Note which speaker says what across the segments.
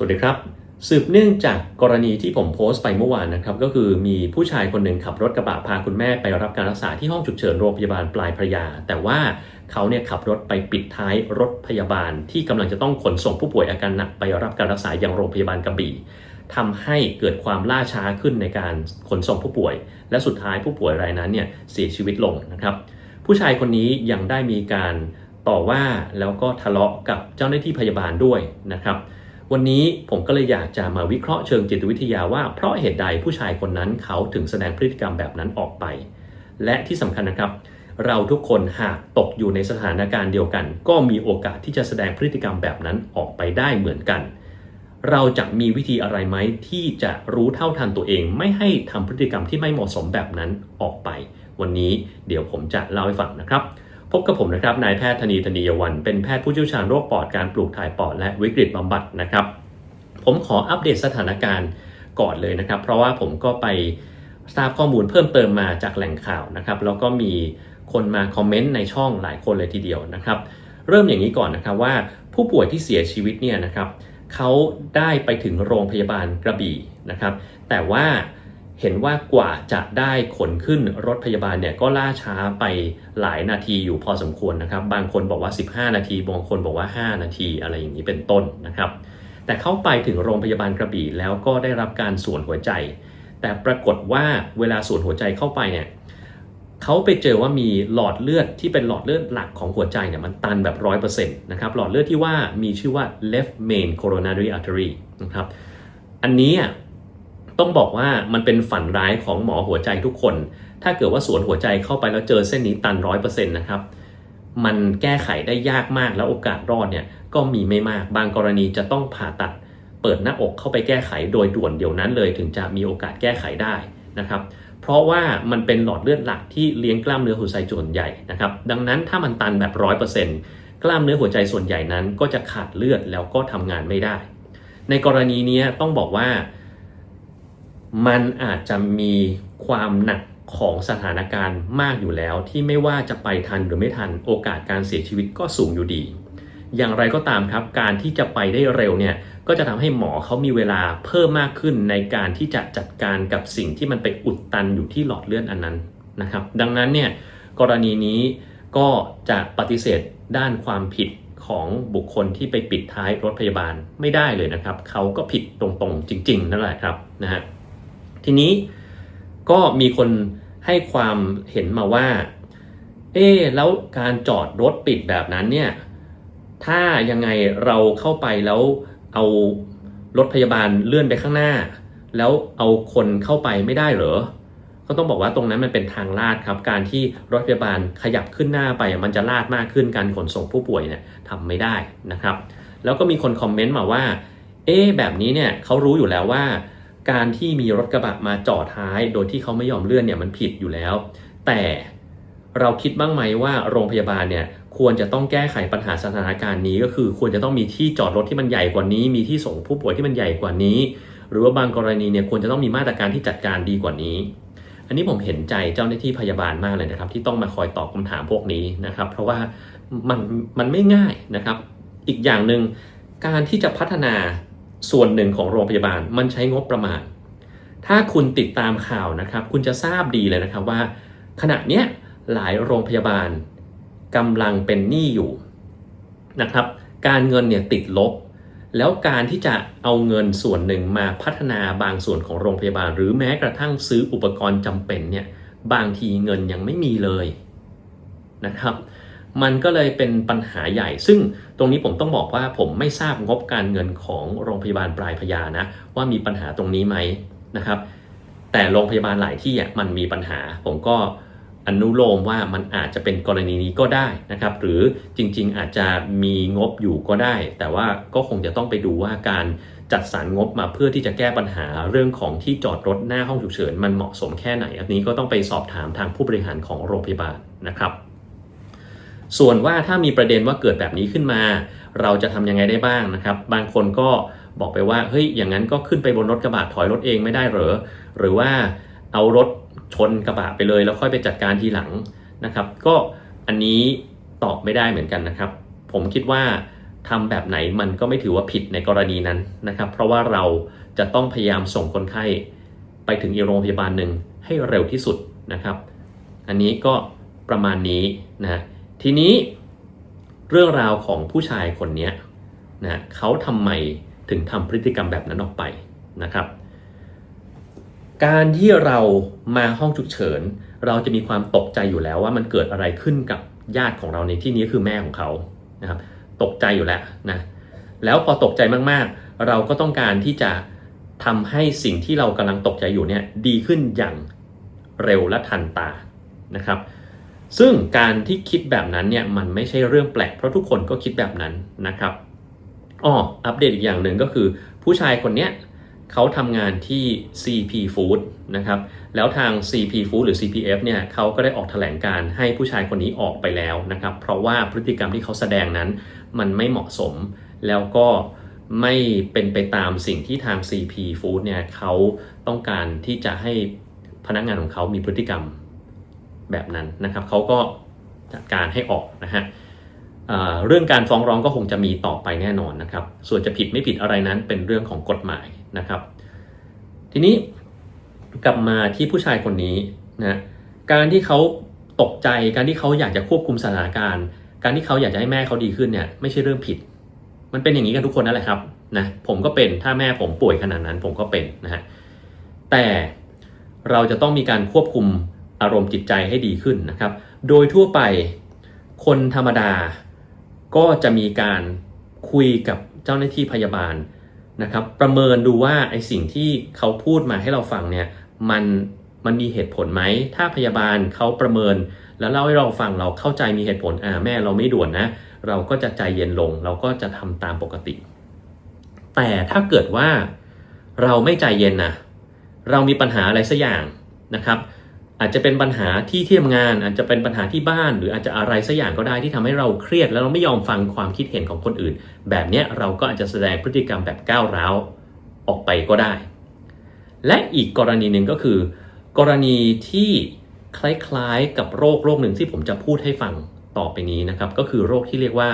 Speaker 1: สวัสดีครับ สืบเนื่องจากกรณีที่ผมโพสต์ไปเมื่อวานนะครับ ก็คือมีผู้ชายคนหนึ่งขับรถกระบะพาคุณแม่ไปรับการรักษาที่ห้องฉุกเฉินโรงพยาบาลปลายพระยา แต่ว่าเขาเนี่ยขับรถไปปิดท้ายรถพยาบาล ที่กำลังจะต้องขนส่งผู้ป่วยอาการหนักไปรับการรักษาอยังโรงพยาบาลกระบี่ทำให้เกิดความล่าช้าขึ้นในการขนส่งผู้ป่วย และสุดท้ายผู้ป่วยรายนั้นเนี่ยเสียชีวิตลงนะครับ ผู้ชายคนนี้ยังได้มีการต่อว่าแล้วก็ทะเลาะกับเจ้าหน้าที่พยาบาลด้วยนะครับ วันนี้ผมก็เลยอยากจะมาวิเคราะห์เชิงจิตวิทยาว่าเพราะเหตุใดผู้ชายคนนั้นเขาถึงแสดงพฤติกรรมแบบนั้นออกไป และที่สำคัญนะครับ เราทุกคนหากตกอยู่ในสถานการณ์เดียวกัน ก็มีโอกาสที่จะแสดงพฤติกรรมแบบนั้นออกไปได้เหมือนกัน เราจะมีวิธีอะไรไหมที่จะรู้เท่าทันตัวเอง ไม่ให้ทำพฤติกรรมที่ไม่เหมาะสมแบบนั้นออกไป วันนี้เดี๋ยวผมจะเล่าให้ฟังนะครับ พบกับผมนะครับนายแพทย์ธนีธนียวัน เป็นแพทย์ผู้เชี่ยวชาญโรคปอดการปลูกถ่ายปอดและวิกฤตบำบัดนะครับ ผมขออัปเดตสถานการณ์ก่อนเลยนะครับ เพราะว่าผมก็ไปทราบข้อมูลเพิ่มเติมมาจากแหล่งข่าวนะครับแล้วก็มีคนมาคอมเมนต์ในช่องหลายคนเลยทีเดียวนะครับ เริ่มอย่างนี้ก่อนนะครับว่าผู้ป่วยที่เสียชีวิตเนี่ยนะครับเขาได้ไปถึงโรงพยาบาลกระบี่นะครับ แต่ว่า เห็นว่ากว่าจะได้ขนขึ้นรถพยาบาลเนี่ยก็ล่าช้าไปหลายนาทีอยู่พอสมควรนะครับ บางคนบอกว่า 15 นาที บางคนบอกว่า 5 นาทีอะไรอย่างนี้เป็นต้นนะครับ แต่เข้าไปถึงโรงพยาบาลกระบี่แล้วก็ได้รับการส่วนหัวใจ แต่ปรากฏว่าเวลาส่วนหัวใจเข้าไปเนี่ยเขาไปเจอว่ามีหลอดเลือดที่เป็นหลอดเลือดหลักของหัวใจเนี่ยมันตันแบบร้อยเปอร์เซ็นต์นะครับหลอดเลือดที่ว่ามีชื่อว่า left main coronary artery นะครับอันนี้อะ ต้องบอกว่ามันเป็นฝันร้ายของหมอหัวใจทุกคน ถ้าเกิดว่าสวนหัวใจเข้าไปแล้วเจอเส้นนี้ตันร้อยเปอร์เซ็นต์นะครับ มันแก้ไขได้ยากมากแล้วโอกาสรอดเนี่ยก็มีไม่มาก บางกรณีจะต้องผ่าตัด เปิดหน้าอกเข้าไปแก้ไขโดยด่วนเดี๋ยวนั้นเลยถึงจะมีโอกาสแก้ไขได้นะครับ เพราะว่ามันเป็นหลอดเลือดหลักที่เลี้ยงกล้ามเนื้อหัวใจส่วนใหญ่นะครับ ดังนั้นถ้ามันตันแบบร้อยเปอร์เซ็นต์กล้ามเนื้อหัวใจส่วนใหญ่นั้นก็จะขาดเลือดแล้วก็ทำงานไม่ได้ ในกรณีนี้ต้องบอกว่า มันอาจจะมีความหนักของสถานการณ์มากอยู่แล้ว ที่ไม่ว่าจะไปทันหรือไม่ทันโอกาสการเสียชีวิตก็สูงอยู่ดี อย่างไรก็ตามครับ การที่จะไปได้เร็วเนี่ยก็จะทำให้หมอเขามีเวลาเพิ่มมากขึ้นในการที่จะจัดการกับสิ่งที่มันไปอุดตันอยู่ที่หลอดเลือดอันนั้นนะครับ ดังนั้นเนี่ยกรณีนี้ก็จะปฏิเสธด้านความผิดของบุคคลที่ไปปิดท้ายรถพยาบาลไม่ได้เลยนะครับ เขาก็ผิดตรงๆจริง ๆ นั่นแหละครับนะฮะ ทีนี้ก็มีคนให้ความเห็นมาว่า เอ๊แล้วการจอดรถปิดแบบนั้นเนี่ย ถ้ายังไงเราเข้าไปแล้วเอารถพยาบาลเลื่อนไปข้างหน้า แล้วเอาคนเข้าไปไม่ได้เหรอ ก็ต้องบอกว่าตรงนั้นมันเป็นทางลาดครับ การที่รถพยาบาลขยับขึ้นหน้าไป มันจะลาดมากขึ้นการขนส่งผู้ป่วยเนี่ยทำไม่ได้นะครับ แล้วก็มีคนคอมเมนต์มาว่า เอ๊แบบนี้เนี่ยเขารู้อยู่แล้วว่า การที่มีรถกระบะมาจอดท้าย โดยที่เขาไม่ยอมเลื่อนเนี่ยมันผิดอยู่แล้ว แต่เราคิดบ้างไหมว่าโรงพยาบาลเนี่ยควรจะต้องแก้ไขปัญหาสถานการณ์นี้ก็คือควรจะต้องมีที่จอดรถที่มันใหญ่กว่านี้ มีที่ส่งผู้ป่วยที่มันใหญ่กว่านี้ หรือว่าบางกรณีเนี่ยควรจะต้องมีมาตรการที่จัดการดีกว่านี้ อันนี้ผมเห็นใจเจ้าหน้าที่พยาบาลมากเลยนะครับ ที่ต้องมาคอยตอบคำถามพวกนี้นะครับ เพราะว่ามันมันไม่ง่ายนะครับ อีกอย่างหนึ่งการที่จะพัฒนา ส่วนหนึ่งของโรงพยาบาลมันใช้งบประมาณ ถ้าคุณติดตามข่าวนะครับ คุณจะทราบดีเลยนะครับว่า ขณะเนี้ยหลายโรงพยาบาลกำลังเป็นหนี้อยู่นะครับ การเงินเนี่ยติดลบ แล้วการที่จะเอาเงินส่วนหนึ่งมาพัฒนาบางส่วนของโรงพยาบาล หรือแม้กระทั่งซื้ออุปกรณ์จำเป็นเนี่ยบางทีเงินยังไม่มีเลยนะครับ มันก็เลยเป็นปัญหาใหญ่ ซึ่งตรงนี้ผมต้องบอกว่าผมไม่ทราบงบการเงินของโรงพยาบาลปลายพญานะ ว่ามีปัญหาตรงนี้ไหมนะครับ แต่โรงพยาบาลหลายที่มันมีปัญหา ผมก็อนุโลมว่ามันอาจจะเป็นกรณีนี้ก็ได้นะครับ หรือจริงๆอาจจะมีงบอยู่ก็ได้ แต่ว่าก็คงจะต้องไปดูว่าการจัดสรรงบมาเพื่อที่จะแก้ปัญหาเรื่องของที่จอดรถหน้าห้องฉุกเฉินมันเหมาะสมแค่ไหน อันนี้ก็ต้องไปสอบถามทางผู้บริหารของโรงพยาบาลนะครับ ส่วนว่าถ้ามีประเด็นว่าเกิดแบบนี้ขึ้นมา เราจะทำยังไงได้บ้างนะครับ บางคนก็บอกไปว่าเฮ้ยอย่างนั้นก็ขึ้นไปบนรถกระบะถอยรถเองไม่ได้เหรอหรือว่าเอารถชนกระบะไปเลยแล้วค่อยไปจัดการทีหลังนะครับ ก็อันนี้ตอบไม่ได้เหมือนกันนะครับ ผมคิดว่าทำแบบไหนมันก็ไม่ถือว่าผิดในกรณีนั้นนะครับ เพราะว่าเราจะต้องพยายามส่งคนไข้ไปถึงอีกโรงพยาบาลหนึ่งให้เร็วที่สุดนะครับ อันนี้ก็ประมาณนี้นะ ทีนี้เรื่องราวของผู้ชายคนนี้นะเขาทำไมถึงทำพฤติกรรมแบบนั้นออกไปนะครับ การที่เรามาห้องฉุกเฉิน เราจะมีความตกใจอยู่แล้วว่ามันเกิดอะไรขึ้นกับญาติของเราในที่นี้คือแม่ของเขานะครับตกใจอยู่แล้วนะแล้วพอตกใจมากๆ เราก็ต้องการที่จะทำให้สิ่งที่เรากำลังตกใจอยู่เนี่ยดีขึ้นอย่างเร็วและทันตานะครับ ซึ่งการที่คิดแบบนั้นเนี่ยมันไม่ใช่เรื่องแปลกเพราะทุกคนก็คิดแบบนั้นนะครับอ๋ออัปเดตอีกอย่างหนึ่งก็คือ ผู้ชายคนเนี้ยเขาทำงานที่ CP Food นะครับ แล้วทาง CP Food หรือ CPF เนี่ยเขาก็ได้ออกแถลงการให้ผู้ชายคนนี้ออกไปแล้วนะครับ เพราะว่าพฤติกรรมที่เขาแสดงนั้นมันไม่เหมาะสม แล้วก็ไม่เป็นไปตามสิ่งที่ทาง CP Food เนี่ยเขาต้องการที่จะให้พนักงานของเขามีพฤติกรรม แบบนั้นนะครับเขาก็จัดการให้ออกนะฮะเรื่องการฟ้องร้องก็คงจะมีต่อไปแน่นอนนะครับ ส่วนจะผิดไม่ผิดอะไรนั้นเป็นเรื่องของกฎหมายนะครับ ทีนี้กลับมาที่ผู้ชายคนนี้นะการที่เขาตกใจการที่เขาอยากจะควบคุมสถานการณ์ การที่เขาอยากจะให้แม่เขาดีขึ้นเนี่ยไม่ใช่เรื่องผิด มันเป็นอย่างนี้กันทุกคนนั่นแหละครับนะผมก็เป็นถ้าแม่ผมป่วยขนาดนั้นผมก็เป็นนะฮะแต่เราจะต้องมีการควบคุม อารมณ์จิตใจให้ดีขึ้นนะครับ โดยทั่วไปคนธรรมดาก็จะมีการคุยกับเจ้าหน้าที่พยาบาลนะครับ ประเมินดูว่าไอสิ่งที่เขาพูดมาให้เราฟังเนี่ยมันมันมีเหตุผลไหม ถ้าพยาบาลเขาประเมิน แล้วเล่าให้เราฟังเราเข้าใจมีเหตุผลอ่าแม่เราไม่ด่วนนะ เราก็จะใจเย็นลง เราก็จะทำตามปกติ แต่ถ้าเกิดว่าเราไม่ใจเย็นนะเรามีปัญหาอะไรสักอย่างนะครับ อาจจะเป็นปัญหาที่ที่ทำงาน อาจจะเป็นปัญหาที่บ้าน หรืออาจจะอะไรสักอย่างก็ได้ที่ทำให้เราเครียด แล้วเราไม่ยอมฟังความคิดเห็นของคนอื่น แบบนี้เราก็อาจจะแสดงพฤติกรรมแบบก้าวร้าวออกไปก็ได้ และอีกกรณีหนึ่งก็คือ กรณีที่คล้ายๆกับโรคโรคหนึ่งที่ผมจะพูดให้ฟังต่อไปนี้นะครับ ก็คือโรคที่เรียกว่า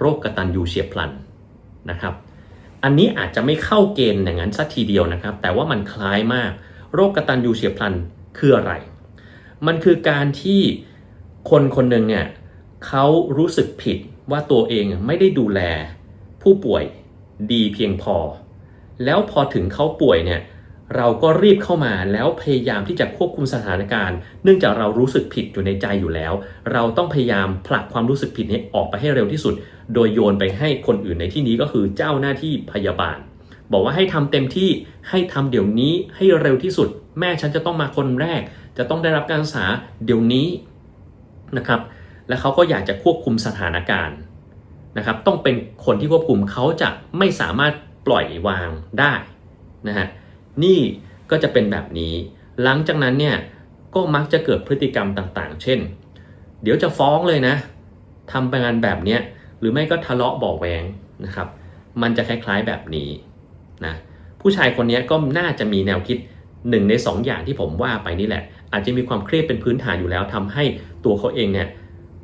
Speaker 1: โรคกระตันยูเฉียบพลันนะครับ อันนี้อาจจะไม่เข้าเกณฑ์อย่างนั้นสักทีเดียวนะครับ แต่ว่ามันคล้ายมาก โรคกระตันยูเฉียบพลันคืออะไร มันคือการที่คนคนหนึ่งเนี่ยเขารู้สึกผิดว่าตัวเองไม่ได้ดูแลผู้ป่วยดีเพียงพอ แล้วพอถึงเขาป่วยเนี่ยเราก็รีบเข้ามาแล้วพยายามที่จะควบคุมสถานการณ์ เนื่องจากเรารู้สึกผิดอยู่ในใจอยู่แล้ว เราต้องพยายามผลักความรู้สึกผิดนี้ออกไปให้เร็วที่สุด โดยโยนไปให้คนอื่นในที่นี้ก็คือเจ้าหน้าที่พยาบาล บอกว่าให้ทำเต็มที่ให้ทำเดี๋ยวนี้ให้เร็วที่สุด แม่ฉันจะต้องมาคนแรก จะต้องได้รับการรักษาเดี๋ยวนี้นะครับ และเขาก็อยากจะควบคุมสถานการณ์นะครับ ต้องเป็นคนที่ควบคุมเขาจะไม่สามารถปล่อยวางได้นะฮะนี่ก็จะเป็นแบบนี้ หลังจากนั้นเนี่ยก็มักจะเกิดพฤติกรรมต่างๆ เช่น เดี๋ยวจะฟ้องเลยนะทำไปงานแบบเนี้ยหรือไม่ก็ทะเลาะเบอกแวงนะครับ มันจะคล้ายๆแบบนี้ นะผู้ชายคนนี้ก็น่าจะมีแนวคิดหนึ่งในสองอย่างที่ผมว่าไปนี่แหละ อาจจะมีความเครียดเป็นพื้นฐานอยู่แล้วทำให้ตัวเขาเองเนี่ย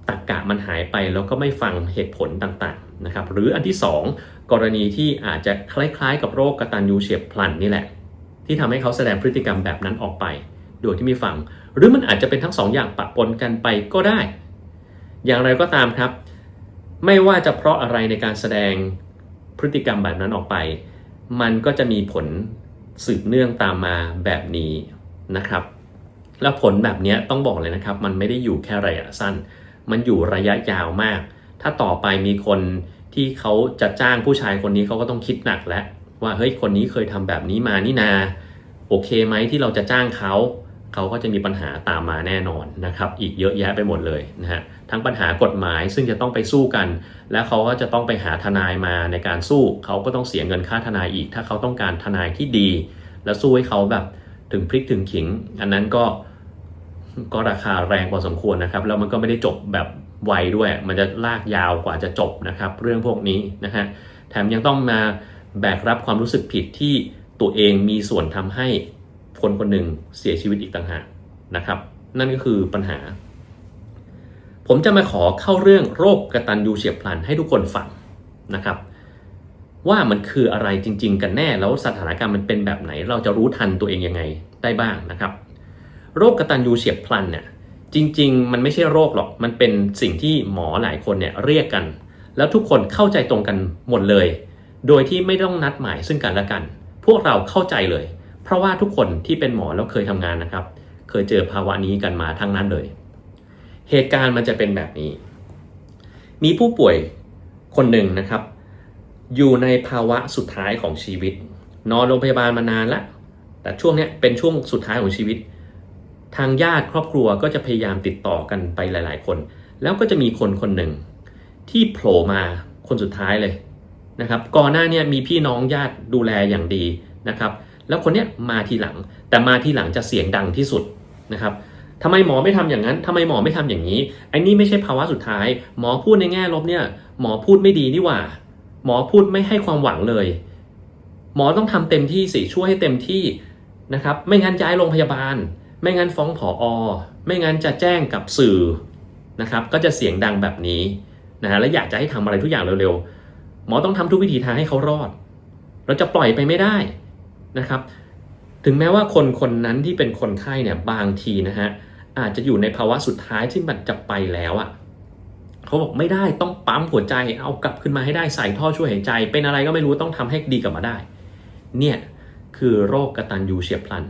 Speaker 1: ตักกะมันหายไปแล้วก็ไม่ฟังเหตุผลต่างๆนะครับหรืออันที่สองกรณีที่อาจจะคล้ายๆ กับโรคกระตันยูเฉียบพลันนี่แหละ ที่ทำให้เขาแสดงพฤติกรรมแบบนั้นออกไป โดยที่ไม่ฟัง หรือมันอาจจะเป็นทั้งสองอย่างปะปนกันไปก็ได้ อย่างไรก็ตามครับ ไม่ว่าจะเพราะอะไรในการแสดงพฤติกรรมแบบนั้นออกไป มันก็จะมีผลสืบเนื่องตามมาแบบนี้นะครับ แล้วผลแบบนี้ต้องบอกเลยนะครับ มันไม่ได้อยู่แค่ระยะสั้น มันอยู่ระยะยาวมาก ถ้าต่อไปมีคนที่เขาจะจ้างผู้ชายคนนี้เขาก็ต้องคิดหนักแล้วว่าเฮ้ยคนนี้เคยทำแบบนี้มานี่นา โอเคไหมที่เราจะจ้างเขา เขาก็จะมีปัญหาตามมาแน่นอนนะครับ อีกเยอะแยะไปหมดเลยนะฮะ ทั้งปัญหากฎหมายซึ่งจะต้องไปสู้กัน และเขาก็จะต้องไปหาทนายมาในการสู้เขาก็ต้องเสียเงินค่าทนายอีก ถ้าเขาต้องการทนายที่ดี และสู้ให้เขาแบบถึงพริกถึงขิง อันนั้นก็ก็ราคาแรงพอสมควรนะครับ แล้วมันก็ไม่ได้จบแบบไวด้วย มันจะลากยาวกว่าจะจบนะครับ เรื่องพวกนี้นะฮะแถมยังต้องมาแบกรับความรู้สึกผิดที่ตัวเองมีส่วนทำให้คนคนหนึ่งเสียชีวิตอีกต่างหากนะครับ นั่นก็คือปัญหา ผมจะมาขอเข้าเรื่องโรคกระตันยูเฉียบพลันให้ทุกคนฟังนะครับ ว่ามันคืออะไรจริง ๆ กันแน่แล้วสถานการณ์มันเป็นแบบไหน เราจะรู้ทันตัวเองยังไงได้บ้างนะครับ โรคกระตันยูเฉียบพลันเนี่ยจริง ๆ มันไม่ใช่โรคหรอกมันเป็นสิ่งที่หมอหลายคนเนี่ยเรียกกัน แล้วทุกคนเข้าใจตรงกันหมดเลย โดยที่ไม่ต้องนัดหมายซึ่งกันและกัน พวกเราเข้าใจเลย เพราะว่าทุกคนที่เป็นหมอแล้วเคยทำงานนะครับ เคยเจอภาวะนี้กันมาทั้งนั้นเลย เหตุการณ์มันจะเป็นแบบนี้ มีผู้ป่วยคนหนึ่งนะครับ อยู่ในภาวะสุดท้ายของชีวิต นอนโรงพยาบาลมานานแล้วแต่ช่วงเนี้ยเป็นช่วงสุดท้ายของชีวิต ทางญาติครอบครัวก็จะพยายามติดต่อกันไปหลาย ๆ คน แล้วก็จะมีคนคนหนึ่งที่โผล่มาคนสุดท้ายเลยนะครับ ก่อนหน้าเนี้มีพี่น้องญาติดูแลอย่างดีนะครับ แล้วคนเนี้ยมาทีหลัง แต่มาทีหลังจะเสียงดังที่สุดนะครับ ทำไมหมอไม่ทำอย่างนั้นทำไมหมอไม่ทำอย่างนี้ไอ้นี่ไม่ใช่ภาวะสุดท้าย หมอพูดในแง่ลบเนี่ย หมอพูดไม่ดีนี่หว่า หมอพูดไม่ให้ความหวังเลย หมอต้องทำเต็มที่สิช่วยให้เต็มที่นะครับ ไม่งั้นย้ายโรงพยาบาล ไม่งั้นฟ้องผออไม่งั้นจะแจ้งกับสื่อนะครับ ก็จะเสียงดังแบบนี้นะฮะและอยากจะให้ทำอะไรทุกอย่างเร็วๆ หมอต้องทำทุกวิธีทางให้เขารอด เราจะปล่อยไปไม่ได้นะครับ ถึงแม้ว่าคนคนนั้นที่เป็นคนไข้เนี่ยบางทีนะฮะอาจจะอยู่ในภาวะสุดท้ายที่มันจะไปแล้วอะ่ะเขาบอกไม่ได้ต้องปั๊มหัวใจเอากลับขึ้นมาให้ได้ใส่ท่อช่วยหายใจ เป็นอะไรก็ไม่รู้ต้องทำให้ดีกลับมาได้ เนี่ยคือโรคกระตันยูเฉียบพลัน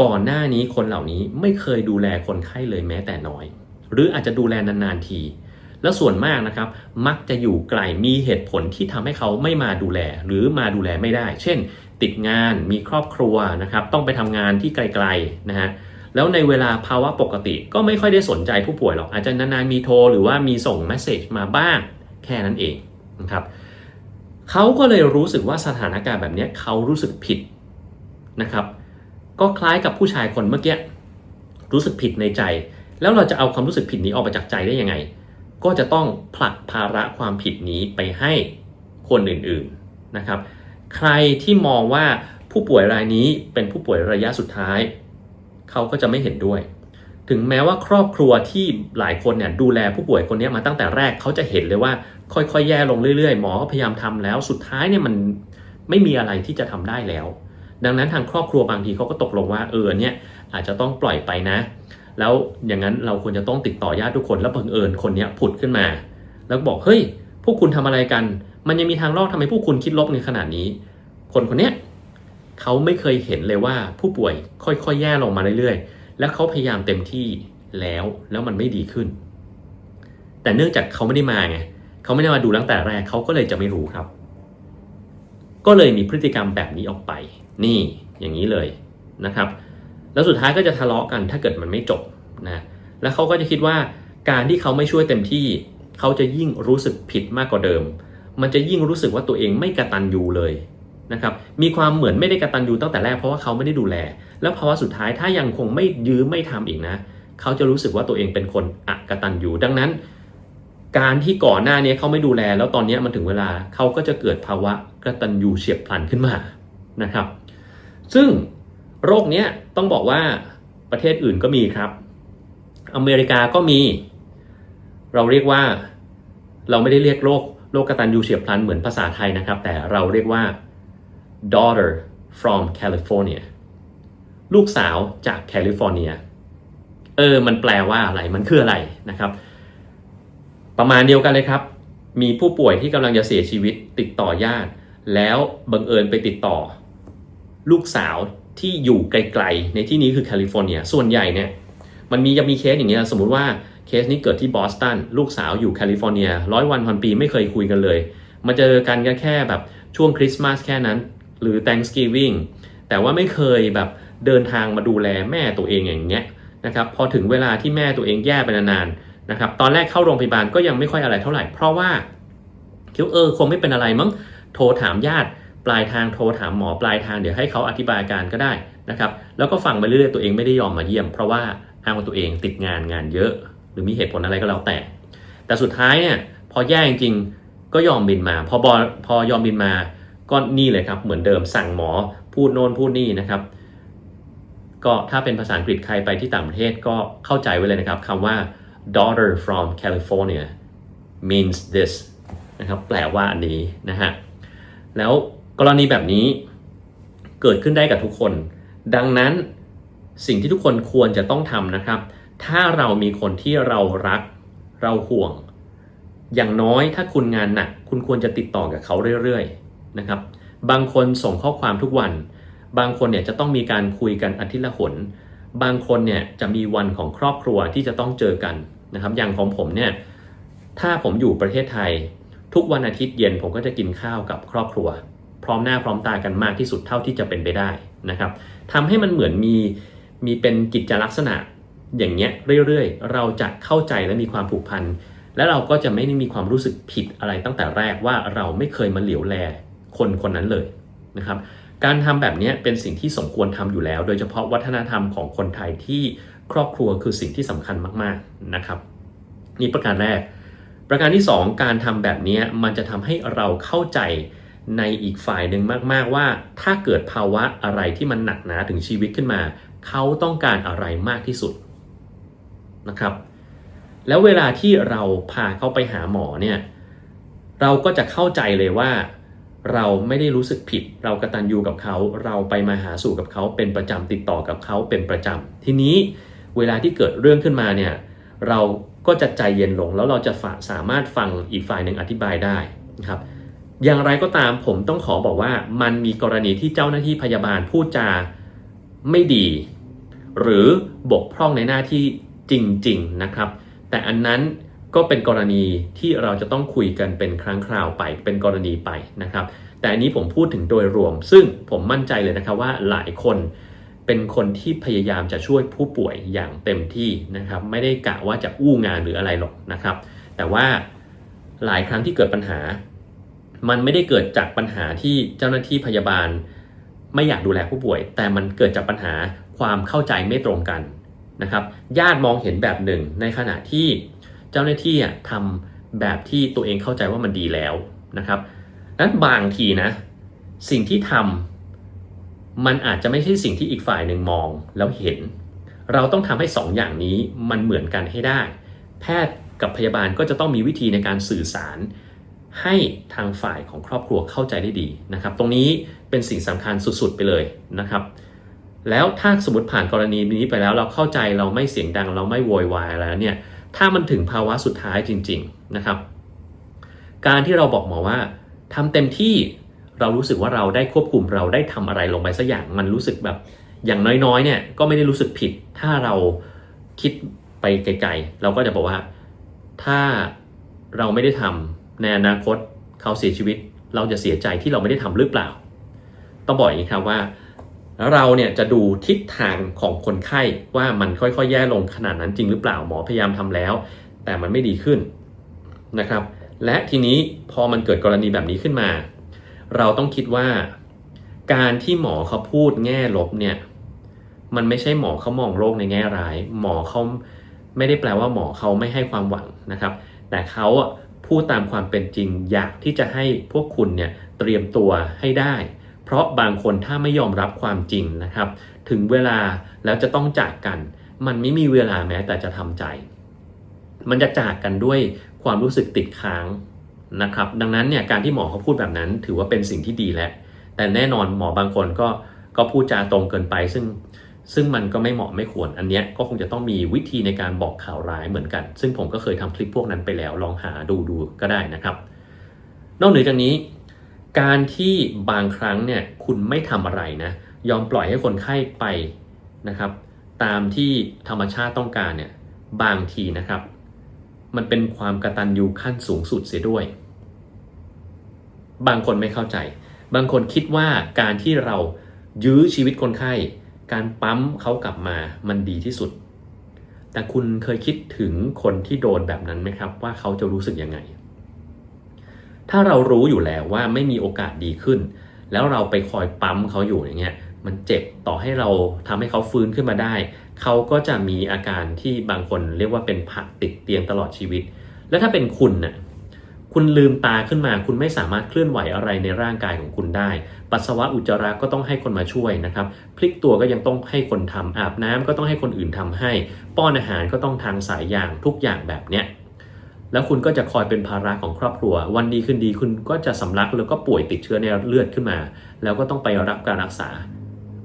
Speaker 1: ก่อนหน้านี้คนเหล่านี้ไม่เคยดูแลคนไข้เลยแม้แต่น้อย หรืออาจจะดูแลนานๆที แล้วส่วนมากนะครับ มักจะอยู่ไกลมีเหตุผลที่ทำให้เขาไม่มาดูแล หรือมาดูแลไม่ได้ เช่น ติดงานมีครอบครัวนะครับ ต้องไปทำงานที่ไกลๆนะฮะแล้วในเวลาภาวะปกติก็ไม่ค่อยได้สนใจผู้ป่วยหรอกอาจจะนานๆมีโทรหรือว่ามีส่งเมสเซจมาบ้างแค่นั้นเองนะครับเขาก็เลยรู้สึกว่าสถานการณ์แบบนี้เขารู้สึกผิดนะครับ ก็คล้ายกับผู้ชายคนเมื่อกี้รู้สึกผิดในใจ แล้วเราจะเอาความรู้สึกผิดนี้ออกมาจากใจได้ยังไง ก็จะต้องผลักภาระความผิดนี้ไปให้คนอื่นๆนะครับ ใครที่มองว่าผู้ป่วยรายนี้เป็นผู้ป่วยระยะสุดท้าย เขาก็จะไม่เห็นด้วย ถึงแม้ว่าครอบครัวที่หลายคนเนี่ยดูแลผู้ป่วยคนนี้มาตั้งแต่แรกเขาจะเห็นเลยว่า ค่อยๆ แย่ลงเรื่อยๆ หมอก็พยายามทำแล้ว สุดท้ายเนี่ยมันไม่มีอะไรที่จะทำได้แล้ว ดังนั้นทางครอบครัวบางทีเขาก็ตกลงว่าเออเนี่ยอาจจะต้องปล่อยไปนะ แล้วอย่างนั้นเราควรจะต้องติดต่อญาติทุกคนแล้วบังเอิญคนนี้ผุดขึ้นมา แล้วบอกเฮ้ยพวกคุณทำอะไรกัน มันยังมีทางรอดทำไมพวกคุณคิดลบในขนาดนี้ คนคนนี้เขาไม่เคยเห็นเลยว่าผู้ป่วยค่อยๆ แย่ลงมาเรื่อยๆ และเขาพยายามเต็มที่แล้วแล้วมันไม่ดีขึ้น แต่เนื่องจากเขาไม่ได้มาไงเขาไม่ได้มาดูตั้งแต่แรกเขาก็เลยจะไม่รู้ครับ ก็เลยมีพฤติกรรมแบบนี้ออกไป นี่อย่างนี้เลยนะครับ แล้วสุดท้ายก็จะทะเลาะกันถ้าเกิดมันไม่จบนะแล้วเขาก็จะคิดว่าการที่เขาไม่ช่วยเต็มที่ เขาจะยิ่งรู้สึกผิดมากกว่าเดิม มันจะยิ่งรู้สึกว่าตัวเองไม่กระตันยูเลยนะครับมีความเหมือนไม่ได้กระตันยูตั้งแต่แรกเพราะว่าเขาไม่ได้ดูแล แล้วภาวะสุดท้ายถ้ายังคงไม่ยื้อไม่ทำอีกนะ เขาจะรู้สึกว่าตัวเองเป็นคนอักตันยูดังนั้น การที่ก่อนหน้านี้เขาไม่ดูแล แล้วตอนนี้มันถึงเวลาเขาก็จะเกิดภาวะกระตันยูเฉียบพลันขึ้นมานะครับ ซึ่งโรคเนี้ยต้องบอกว่าประเทศอื่นก็มีครับ อเมริกาก็มี เราเรียกว่าเราไม่ได้เรียกโรค โรคกตัญญูเฉียบพลันเหมือนภาษาไทยนะครับ แต่เราเรียกว่า daughter from California ลูกสาวจากแคลิฟอร์เนีย เออ มันแปลว่าอะไร มันคืออะไรนะครับ ประมาณเดียวกันเลยครับ มีผู้ป่วยที่กำลังจะเสียชีวิตติดต่อญาติ แล้วบังเอิญไปติดต่อ ลูกสาวที่อยู่ไกลๆ ในที่นี้คือแคลิฟอร์เนีย ส่วนใหญ่เนี่ย มันมีจะมีเคสอย่างเงี้ย สมมุติว่า เคสนี้เกิดที่บอสตันลูกสาวอยู่แคลิฟอร์เนียร้อยวันพันปีไม่เคยคุยกันเลย มาเจอกันก็แค่แบบช่วงคริสต์มาสแค่นั้น หรือ Thanksgiving แต่ว่าไม่เคยแบบเดินทางมาดูแลแม่ตัวเองอย่างเงี้ยนะครับพอถึงเวลาที่แม่ตัวเองแย่ไปนานๆนะครับตอนแรกเข้าโรงพยาบาลก็ยังไม่ค่อยอะไรเท่าไหร่ เพราะว่าคิดว่าเออคงไม่เป็นอะไรมั้งโทรถามญาติปลายทางโทรถามหมอปลายทางเดี๋ยวให้เขาอธิบายการก็ได้นะครับแล้วก็ฟังไปเรื่อยๆตัวเองไม่ได้ยอมมาเยี่ยม เพราะว่าอ้างว่าตัวเองติดงานงานเยอะ รือมีเหตุผลอะไรก็แล้วแต่ แต่สุดท้ายเนี่ยพอแย่จริงๆก็ยอมบินมา พอบอพอยอมบินมาก็นี่เลยครับเหมือนเดิมสั่งหมอพูดโน่นพูดนี่นะครับ ก็ถ้าเป็นภาษาอังกฤษใครไปที่ต่างประเทศก็เข้าใจไว้เลยนะครับคำว่า daughter from California means this นะครับแปลว่าอันนี้นะฮะแล้วกรณีแบบนี้เกิดขึ้นได้กับทุกคน ดังนั้นสิ่งที่ทุกคนควรจะต้องทำนะครับ ถ้าเรามีคนที่เรารัก เราห่วง อย่างน้อยถ้าคุณงานหนัก คุณควรจะติดต่อกับเขาเรื่อยๆนะครับ บางคนส่งข้อความทุกวัน บางคนเนี่ยจะต้องมีการคุยกันอาทิตย์ละหน บางคนเนี่ยจะมีวันของครอบครัวที่จะต้องเจอกันนะครับ อย่างของผมเนี่ยถ้าผมอยู่ประเทศไทย ทุกวันอาทิตย์เย็นผมก็จะกินข้าวกับครอบครัว พร้อมหน้าพร้อมตากันมากที่สุดเท่าที่จะเป็นไปได้นะครับทำให้มันเหมือนมีมีเป็นกิจลักษณะ อย่างเงี้ยเรื่อยๆ เราจะเข้าใจและมีความผูกพัน และเราก็จะไม่ได้มีความรู้สึกผิดอะไรตั้งแต่แรกว่าเราไม่เคยมาเหลียวแลคนคนนั้นเลยนะครับการทำแบบนี้เป็นสิ่งที่สมควรทำอยู่แล้ว โดยเฉพาะวัฒนธรรมของคนไทยที่ครอบครัวคือสิ่งที่สำคัญมากๆนะครับนี่ประการแรก ประการที่ 2 การทำแบบนี้มันจะทำให้เราเข้าใจในอีกฝ่ายหนึ่งมาก ๆ ว่า ถ้าเกิดภาวะอะไรที่มันหนักหนาถึงชีวิตขึ้นมา เขาต้องการอะไรมากที่สุด นะครับ แล้วเวลาที่เราพาเขาไปหาหมอเนี่ยเราก็จะเข้าใจเลยว่า เราไม่ได้รู้สึกผิด เรากระตันยูกับเขา เราไปมาหาสู่กับเขาเป็นประจำติดต่อกับเขาเป็นประจำทีนี้เวลาที่เกิดเรื่องขึ้นมาเนี่ยเราก็จะใจเย็นลงแล้วเราจะสามารถฟังอีกฝ่ายหนึ่งอธิบายได้นะครับ อย่างไรก็ตามผมต้องขอบอกว่ามันมีกรณีที่เจ้าหน้าที่พยาบาลพูดจาไม่ดี หรือบกพร่องในหน้าที่ จริง ๆ นะครับ แต่อันนั้นก็เป็นกรณีที่เราจะต้องคุยกันเป็นครั้งคราวไปเป็นกรณีไปนะครับ แต่อันนี้ผมพูดถึงโดยรวม ซึ่งผมมั่นใจเลยนะครับว่าหลายคนเป็นคนที่พยายามจะช่วยผู้ป่วยอย่างเต็มที่นะครับ ไม่ได้กะว่าจะอู้งานหรืออะไรหรอกนะครับ แต่ว่าหลายครั้งที่เกิดปัญหา มันไม่ได้เกิดจากปัญหาที่เจ้าหน้าที่พยาบาล ไม่อยากดูแลผู้ป่วย แต่มันเกิดจากปัญหาความเข้าใจไม่ตรงกัน นะครับ ญาติมองเห็นแบบหนึ่ง ในขณะที่เจ้าหน้าที่ทำแบบที่ตัวเองเข้าใจว่ามันดีแล้วนะครับนั้นบางทีนะ สิ่งที่ทำมันอาจจะไม่ใช่สิ่งที่อีกฝ่ายหนึ่งมองแล้วเห็น เราต้องทำให้สองอย่างนี้มันเหมือนกันให้ได้ แพทย์กับพยาบาลก็จะต้องมีวิธีในการสื่อสารให้ทางฝ่ายของครอบครัวเข้าใจได้ดีนะครับ ตรงนี้เป็นสิ่งสำคัญสุดๆไปเลยนะครับ แล้วถ้าสมมติผ่านกรณีนี้ไปแล้วเราเข้าใจเราไม่เสียงดังเราไม่โวยวายแล้วเนี่ยถ้ามันถึงภาวะสุดท้ายจริง ๆนะครับ การที่เราบอกหมอว่าทำเต็มที่เรารู้สึกว่าเราได้ควบคุมเราได้ทำอะไรลงไปสักอย่างมันรู้สึกแบบอย่างน้อยๆเนี่ยก็ไม่ได้รู้สึกผิด ถ้าเราคิดไปไกลๆเราก็จะบอกว่า ถ้าเราไม่ได้ทำในอนาคตเขาเสียชีวิต เราจะเสียใจที่เราไม่ได้ทำหรือเปล่า ต้องบอกอย่างนี้ครับว่า เราเนี่ยจะดูทิศทางของคนไข้ว่ามันค่อยๆ แย่ลงขนาดนั้นจริงหรือเปล่าหมอพยายามทำแล้ว แต่มันไม่ดีขึ้นนะครับ และทีนี้พอมันเกิดกรณีแบบนี้ขึ้นมา เราต้องคิดว่า การที่หมอเขาพูดแง่ลบเนี่ยมันไม่ใช่หมอเขามองโรคในแง่ร้าย หมอเขาไม่ได้แปลว่าหมอเขาไม่ให้ความหวังนะครับ แต่เขาพูดตามความเป็นจริงอยากที่จะให้พวกคุณเนี่ยเตรียมตัวให้ได้ เพราะบางคนถ้าไม่ยอมรับความจริงนะครับ ถึงเวลาแล้วจะต้องจากกัน มันไม่มีเวลาแม้แต่จะทำใจ มันจะจากกันด้วยความรู้สึกติดค้างนะครับ ดังนั้นเนี่ยการที่หมอเขาพูดแบบนั้น ถือว่าเป็นสิ่งที่ดีแล้ว แต่แน่นอนหมอบางคนก็ก็พูดจาตรงเกินไป ซึ่งซึ่งมันก็ไม่เหมาะไม่ควร อันเนี้ยก็คงจะต้องมีวิธีในการบอกข่าวร้ายเหมือนกัน ซึ่งผมก็เคยทำคลิปพวกนั้นไปแล้วลองหาดูดูก็ได้นะครับ นอกเหนือจากนี้ การที่บางครั้งเนี่ยคุณไม่ทำอะไรนะยอมปล่อยให้คนไข้ไปนะครับ ตามที่ธรรมชาติต้องการเนี่ยบางทีนะครับ มันเป็นความกระตันยูขั้นสูงสุดเสียด้วย บางคนไม่เข้าใจ บางคนคิดว่าการที่เรายื้อชีวิตคนไข้ การปั๊มเขากลับมามันดีที่สุด แต่คุณเคยคิดถึงคนที่โดนแบบนั้นไหมครับ ว่าเขาจะรู้สึกยังไง ถ้าเรารู้อยู่แล้วว่าไม่มีโอกาสดีขึ้น แล้วเราไปคอยปั๊มเขาอยู่อย่างเงี้ยมันเจ็บต่อให้เราทำให้เขาฟื้นขึ้นมาได้ เขาก็จะมีอาการที่บางคนเรียกว่าเป็นผักติดเตียงตลอดชีวิต แล้วถ้าเป็นคุณน่ะคุณลืมตาขึ้นมา คุณไม่สามารถเคลื่อนไหวอะไรในร่างกายของคุณได้ ปัสสาวะอุจจาระก็ต้องให้คนมาช่วยนะครับพลิกตัวก็ยังต้องให้คนทำอาบน้ำก็ต้องให้คนอื่นทำให้ ป้อนอาหารก็ต้องทางสายยางทุกอย่างแบบเนี้ย แล้วคุณก็จะคอยเป็นภาระของครอบครัว วันดีคืนดีคุณก็จะสำลักแล้วก็ป่วยติดเชื้อในเลือดขึ้นมา แล้วก็ต้องไปรับการรักษา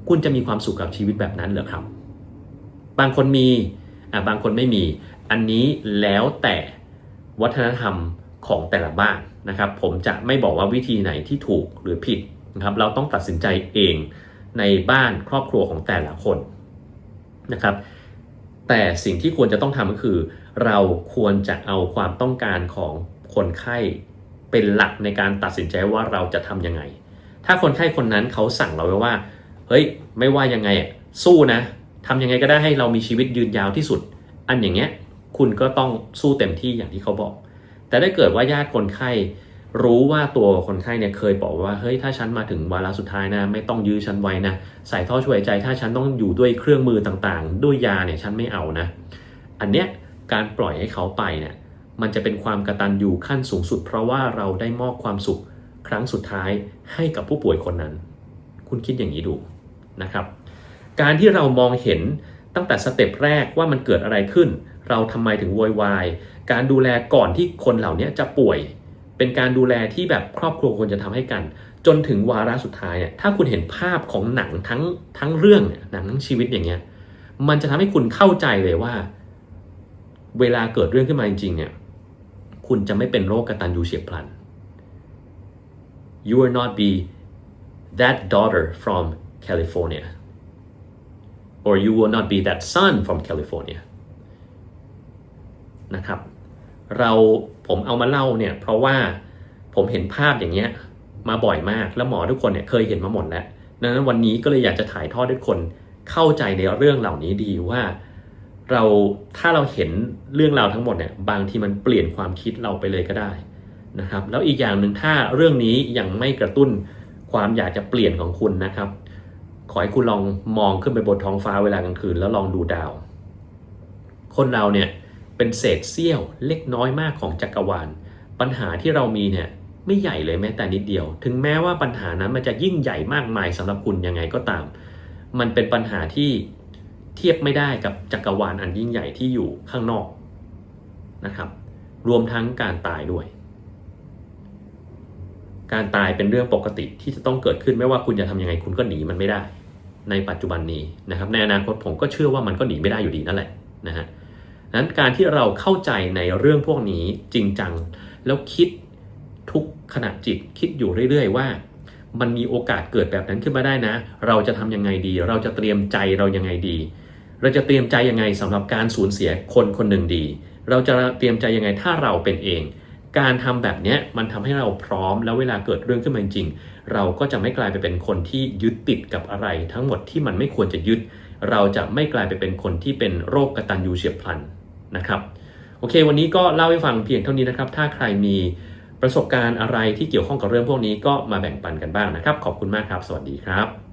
Speaker 1: คุณจะมีความสุขกับชีวิตแบบนั้นเหรอครับ บางคนมีอะบางคนไม่มี อันนี้แล้วแต่วัฒนธรรมของแต่ละบ้านนะครับ ผมจะไม่บอกว่าวิธีไหนที่ถูกหรือผิดนะครับ เราต้องตัดสินใจเองในบ้านครอบครัวของแต่ละคนนะครับ แต่สิ่งที่ควรจะต้องทำก็คือ เราควรจะเอาความต้องการของคนไข้เป็นหลักในการตัดสินใจว่าเราจะทำยังไง ถ้าคนไข้คนนั้นเขาสั่งเราไว้ว่า เฮ้ย ไม่ว่ายังไงสู้นะทำยังไงก็ได้ให้เรามีชีวิตยืนยาวที่สุด อันอย่างเงี้ยคุณก็ต้องสู้เต็มที่อย่างที่เขาบอก แต่ถ้าเกิดว่าญาติคนไข้ รู้ว่าตัวคนไข้เนี่ยเคยบอกว่าเฮ้ยถ้าฉันมาถึงวาระสุดท้ายนะไม่ต้องยื้อฉันไว้นะใส่ท่อช่วยใจถ้าฉันต้องอยู่ด้วยเครื่องมือต่างๆ ด้วยยาเนี่ยฉันไม่เอานะ อันเนี้ยการปล่อยให้เขาไปเนี่ยมันจะเป็นความกระตันอยู่ขั้นสูงสุด เพราะว่าเราได้มอบความสุขครั้งสุดท้ายให้กับผู้ป่วยคนนั้น คุณคิดอย่างนี้ดูนะครับ การที่เรามองเห็นตั้งแต่สเต็ปแรกว่ามันเกิดอะไรขึ้น เราทำไมถึงโวยวาย การดูแลก่อนที่คนเหล่านี้จะป่วย เป็นการดูแลที่แบบครอบครัวควรจะทำให้กัน จนถึงวาระสุดท้ายเนี่ยถ้าคุณเห็นภาพของหนังทั้งทั้งเรื่องเนี่ยหนังทั้งชีวิตอย่างเงี้ยมันจะทำให้คุณเข้าใจเลยว่า เวลาเกิดเรื่องขึ้นมาจริงๆเนี่ยคุณจะไม่เป็นโรคกระตัญญูเฉียบพลัน you will not be that daughter from California or you will not be that son from California นะครับ เรา ผมเอามาเล่าเนี่ย เพราะว่าผมเห็นภาพอย่างเงี้ยมาบ่อยมากแล้วหมอทุกคนเนี่ยเคยเห็นมาหมดแล้วดังนั้นวันนี้ก็เลยอยากจะถ่ายทอดให้คนเข้าใจในเรื่องเหล่านี้ดีว่า เราถ้าเราเห็นเรื่องราวทั้งหมดเนี่ยบางทีมันเปลี่ยนความคิดเราไปเลยก็ได้นะครับ แล้วอีกอย่างหนึ่งถ้าเรื่องนี้ยังไม่กระตุ้นความอยากจะเปลี่ยนของคุณนะครับ ขอให้คุณลองมองขึ้นไปบนท้องฟ้าเวลากลางคืนแล้วลองดูดาว คนเราเนี่ย เป็นเศษเสี้ยวเล็กน้อยมากของจักรวาล ปัญหาที่เรามีเนี่ยไม่ใหญ่เลยแม้แต่นิดเดียว ถึงแม้ว่าปัญหานั้นมันจะยิ่งใหญ่มากมายสำหรับคุณยังไงก็ตาม มันเป็นปัญหาที่เทียบไม่ได้กับจักรวาลอันยิ่งใหญ่ที่อยู่ข้างนอกนะครับ รวมทั้งการตายด้วย การตายเป็นเรื่องปกติที่จะต้องเกิดขึ้นไม่ว่าคุณจะทำยังไงคุณก็หนีมันไม่ได้ ในปัจจุบันนี้นะครับ ในอนาคตผมก็เชื่อว่ามันก็หนีไม่ได้อยู่ดีนั่นแหละนะฮะ นั้นการที่เราเข้าใจในเรื่องพวกนี้จริงจัง แล้วคิดทุกขณะจิตคิดอยู่เรื่อย ๆ ว่า มันมีโอกาสเกิดแบบนั้นขึ้นมาได้นะ เราจะทำยังไงดี เราจะเตรียมใจเรายังไงดี เราจะเตรียมใจยังไงสำหรับการสูญเสียคนคนหนึ่งดี เราจะเตรียมใจยังไงถ้าเราเป็นเอง การทำแบบนี้มันทำให้เราพร้อมแล้วเวลาเกิดเรื่องขึ้นมาจริงเราก็จะไม่กลายไปเป็นคนที่ยึดติดกับอะไร ทั้งหมดที่มันไม่ควรจะยึด เราจะไม่กลายไปเป็นคนที่เป็นโรคกระตัญญูเฉียบพลัน นะครับโอเค วันนี้ก็เล่าให้ฟังเพียงเท่านี้นะครับ ถ้าใครมีประสบการณ์อะไรที่เกี่ยวข้องกับเรื่องพวกนี้ก็มาแบ่งปันกันบ้างนะครับ ขอบคุณมากครับ สวัสดีครับ